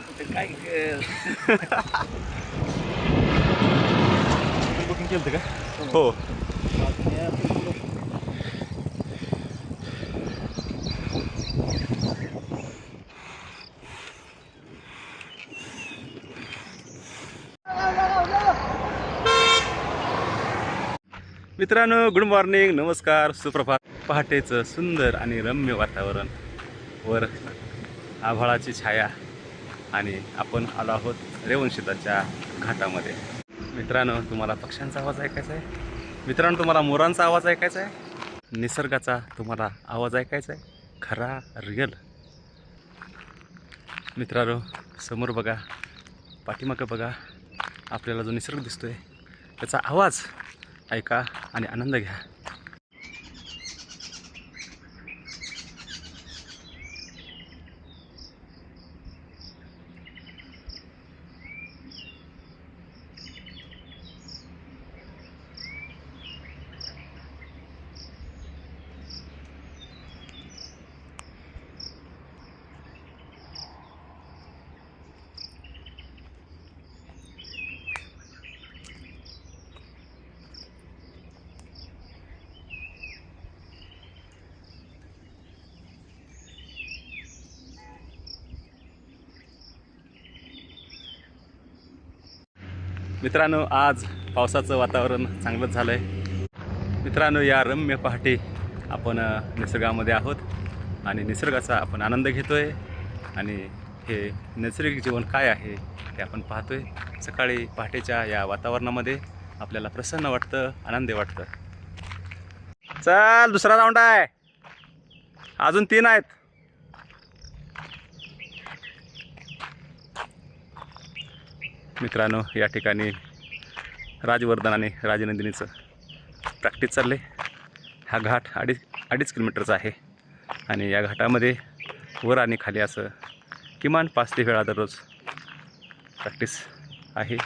कुठे काय बुकिंग केलं का हो मित्रांनो गुड मॉर्निंग नमस्कार सुप्रभात. पहाटेचं सुंदर आणि रम्य वातावरण वर आभाळाची छाया आणि आपण आलो आहोत रेवणशीताच्या घाटामध्ये. मित्रांनो तुम्हाला पक्ष्यांचा आवाज ऐकायचा आहे? मित्रांनो तुम्हाला मोरांचा आवाज ऐकायचा आहे? निसर्गाचा तुम्हाला आवाज ऐकायचा आहे? खरा रिअल मित्रांनो समोर बघा पाठीमागं बघा आपल्याला जो निसर्ग दिसतो आहे त्याचा आवाज ऐका आणि आनंद घ्या. मित्रांनो आज पावसाचं वातावरण चांगलंच झालं आहे मित्रांनो या रम्य पहाटे आपण निसर्गामध्ये आहोत आणि निसर्गाचा आपण आनंद घेतो आहे आणि हे नैसर्गिक जीवन काय आहे ते आपण पाहतो आहे सकाळी पहाटेच्या या वातावरणामध्ये आपल्याला प्रसन्न वाटतं आनंदी वाटतं. चल दुसरा राऊंड आहे. अजून तीन आहेत. मित्रांनो या ठिकाणी राजवर्धन आणि राजनंदिनीचं प्रॅक्टिस चालले हा घाट अडीच अडीच किलोमीटरचा आहे. आणि या घाटामध्ये वर आणि खाली असं किमान पाच ते वेळा दररोज प्रॅक्टिस आहे.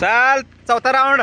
चाल चौथा राऊंड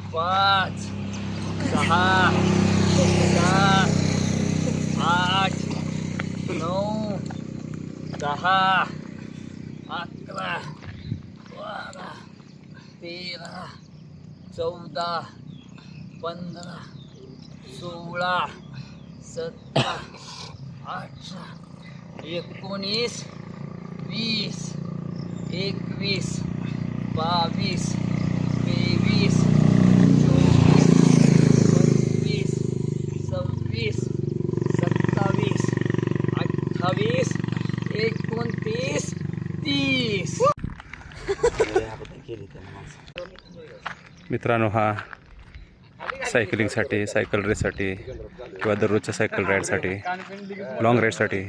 पाच सहा सात आठ नऊ दहा अकरा बारा तेरा चौदा पंधरा सोळा सतरा अठरा एकोणीस वीस एकवीस बावीस अठ्ठावीस एकोणतीस तीस. मित्रांनो हा सायकलिंगसाठी सायकल रेससाठी किंवा दररोजच्या सायकल राईडसाठी लाँग राईडसाठी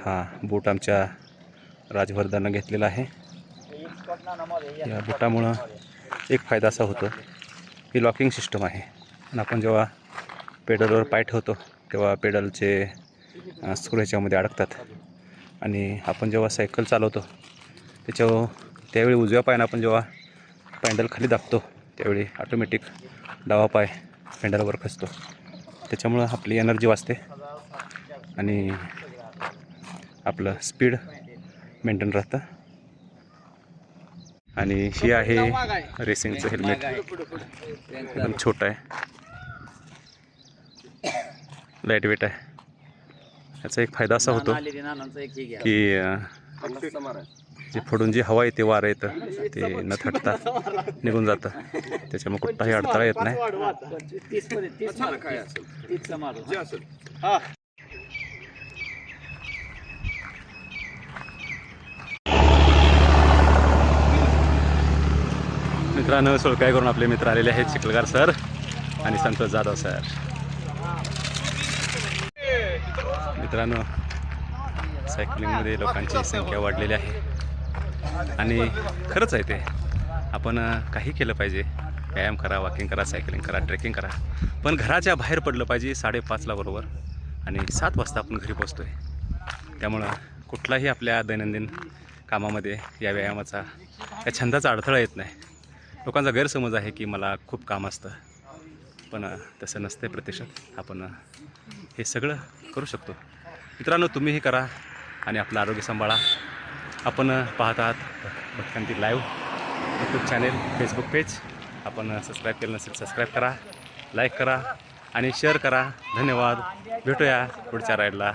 हा बूट आमच्या राजवर्धननं घेतलेला आहे. या बुटामुळं एक फायदा असा होतो ही लॉकिंग सिस्टम आहे. आणि आपण जेव्हा पेडलवर पाय ठेवतो तेव्हा पेडलचे स्क्रू ह्याच्यामध्ये अडकतात. आणि आपण जेव्हा सायकल चालवतो त्याच्यावर त्यावेळी उजव्या पायानं आपण जेव्हा पॅन्डल खाली दाबतो त्यावेळी ऑटोमॅटिक डावा पाय पॅन्डलवर खचतो. त्याच्यामुळं आपली एनर्जी वाचते आणि आपलं स्पीड मेंटेन राहतं. आणि ही आहे रेसिंगचं हेल्मेट. एकदम छोटं आहे. लाइट वेट आहे. याचा एक फायदा असा होतो की जे फोडून जी हवा येते वारं येतं ते न थटता निघून जातं. त्याच्यामुळे कुठलाही अडथळा येत नाही. मित्रांनो सोळकाय करून आपले मित्र आलेले आहेत चिखलगार सर आणि संतोष जाधव सर. मित्रांनो सायकलिंगमध्ये लोकांची संख्या वाढलेली आहे. आणि खरंच आहे ते. आपण काही केलं पाहिजे. व्यायाम करा वॉकिंग करा सायकलिंग करा ट्रेकिंग करा. पण घराच्या बाहेर पडलं पाहिजे साडेपाचला बरोबर. आणि सात वाजता आपण घरी पोचतो आहे त्यामुळं कुठलाही आपल्या दैनंदिन कामामध्ये या व्यायामाचा या छंदाचा अडथळा येत नाही. लोकांचा गैरसमज आहे की मला खूप काम असतं. पण तसं नसतं प्रत्यक्षात आपण हे सगळं करू शकतो. मित्रांनो तुम्हीही करा आणि आपलं आरोग्य सांभाळा. आपण पाहत आहात Bhatkanti live YouTube channel Facebook page आपण सबस्क्राईब केलं नसेल सबस्क्राईब करा लाईक करा आणि शेअर करा. धन्यवाद. भेटूया पुढच्या राईडला